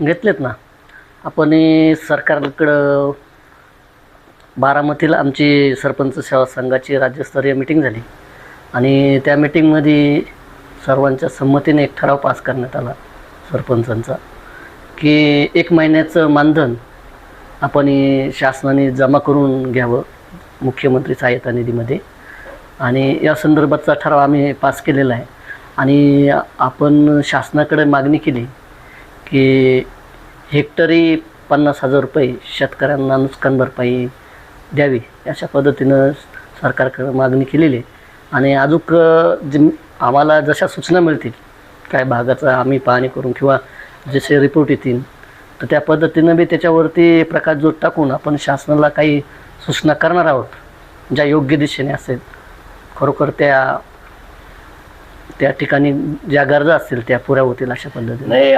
घेतलेत ना. आपण हे सरकारकडं बारामतीला आमची सरपंच सेवा संघाची राज्यस्तरीय मिटिंग झाली. आणि त्या मिटिंगमध्ये सर्वांच्या संमतीने एक ठराव पास करण्यात आला सरपंचांचा. की एक महिन्याचं मानधन आपण हे शासनाने जमा करून घ्यावं मुख्यमंत्री सहाय्यता निधीमध्ये. आणि या संदर्भातचा ठराव आम्ही पास केलेला आहे. आणि आपण शासनाकडे मागणी केली की हेक्टरी पन्नास हजार रुपये शेतकऱ्यांना नुकसान भरपाई द्यावी अशा पद्धतीनं सरकारकडे मागणी केलेली आहे. आणि अजून जे आम्हाला जशा सूचना मिळतील काय भागाचं आम्ही पाहणी करून किंवा जसे रिपोर्ट येतील तर त्या पद्धतीनं बी त्याच्यावरती प्रकाशजोत टाकून आपण शासनाला काही सूचना करणार आहोत ज्या योग्य दिशेने असेल खरोखर त्या त्या ठिकाणी ज्या गरजा असतील त्या पुऱ्या होतील अशा पद्धतीने.